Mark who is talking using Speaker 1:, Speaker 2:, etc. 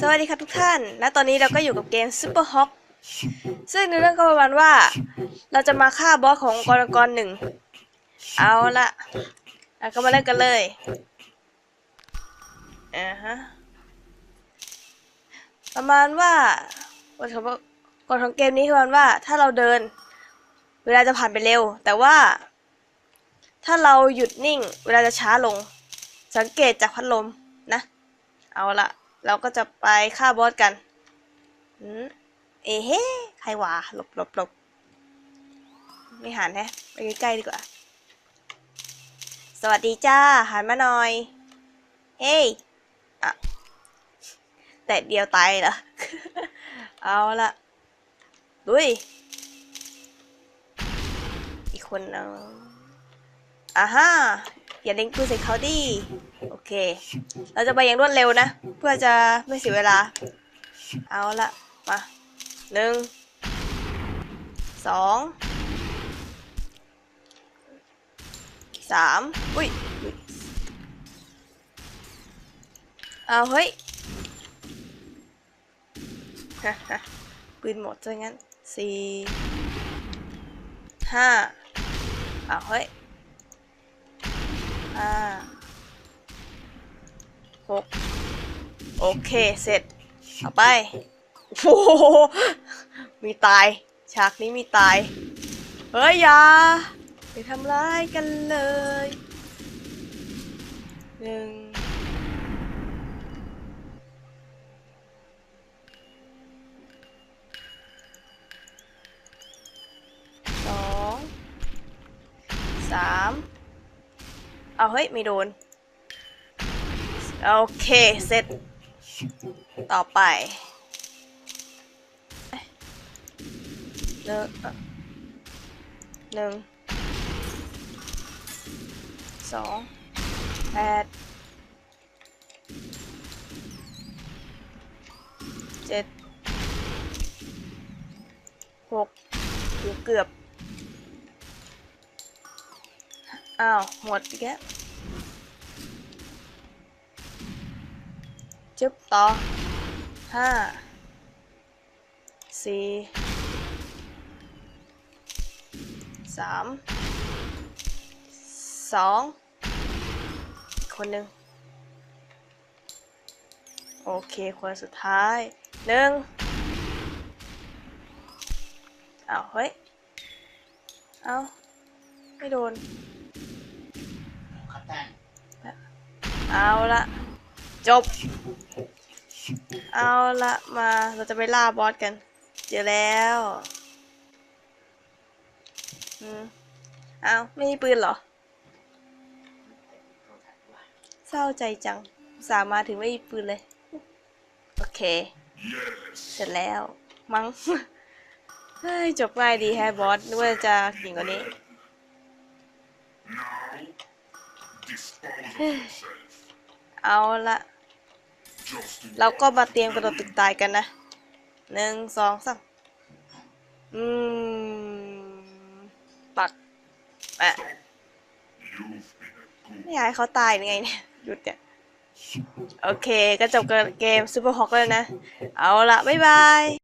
Speaker 1: สวัสดีครับทุกท่าน และตอนนี้เราก็อยู่กับเกม Super Hawk ซึ่งในเรื่องก็ประมาณว่า เราจะมาฆ่าบอสของกรกรหนึ่ง เอาละเราก็มาเล่นกันเลยอ่าฮะ ประมาณว่ากฎของกฎของเกมนี้คือประมาณว่า ถ้าเราเดิน เวลาจะผ่านไปเร็ว แต่ว่า ถ้าเราหยุดนิ่ง เวลาจะช้าลง สังเกตจากพัดลมนะ เอาละ เราก็จะไปฆ่าบอสกันอืมเอะเฮ้ใครวะหลบหลบหลบไม่หันแฮะไปใกล้ๆดีกว่า สวัสดีจ้า หันมาหน่อย เฮ้ยอะแต่เดียวตายเหรอ เอาละดุยอีกคนนึงอ่าฮะ อย่าเล็งปืนใส่เขาดิโอเค เราจะไปอย่างรวดเร็วนะ เพื่อจะไม่เสียเวลา เอาละมาหนึ่งสองสามอุ้ยเอาเฮ้ยปืนหมดซะงั้นสี่ห้าเอาเฮ้ย หกโอเค เสร็จเอาไปโอ้โหมีตาย ฉากนี้มีตาย เฮ้ยอย่าไปทำร้ายกันเลยหนึ่งสองสามเอาเฮ้ย ไม่โดน โอเคเสร็จ ต่อไปหนึ่งหนึ่งสองแปดเจ็ดหกอยู่เกือบ อ้าว หมดอีกแล้ว จึ๊บต่อห้าสี่สามสองอีกคนหนึ่งโอเค คนสุดท้ายหนึ่งเอาเฮ้ย เอาไม่โดน
Speaker 2: ครับท่าน
Speaker 1: เอาละ จบ เอาละมาเราจะไปล่าบอสกัน เจอแล้วอืมเอาไม่มีปืนเหรอ เศร้าใจจัง สามาถึงไม่มีปืนเลย โอเค เสร็จแล้ว มั้งเฮ้ยจบง่ายดีแฮบอสนึกว่าจะเก่งกว่านี้เอาละ เราก็มาเตรียมกระโดดตึกตายกันนะหนึ่งสองสามอืม ปักแอะไม่อยากให้เขาตายยังไงเนี่ยหยุดเนี่ยโอเค ก็จบกับเกมซูเปอร์ฮอคแล้วนะ เอาละบ๊ายบาย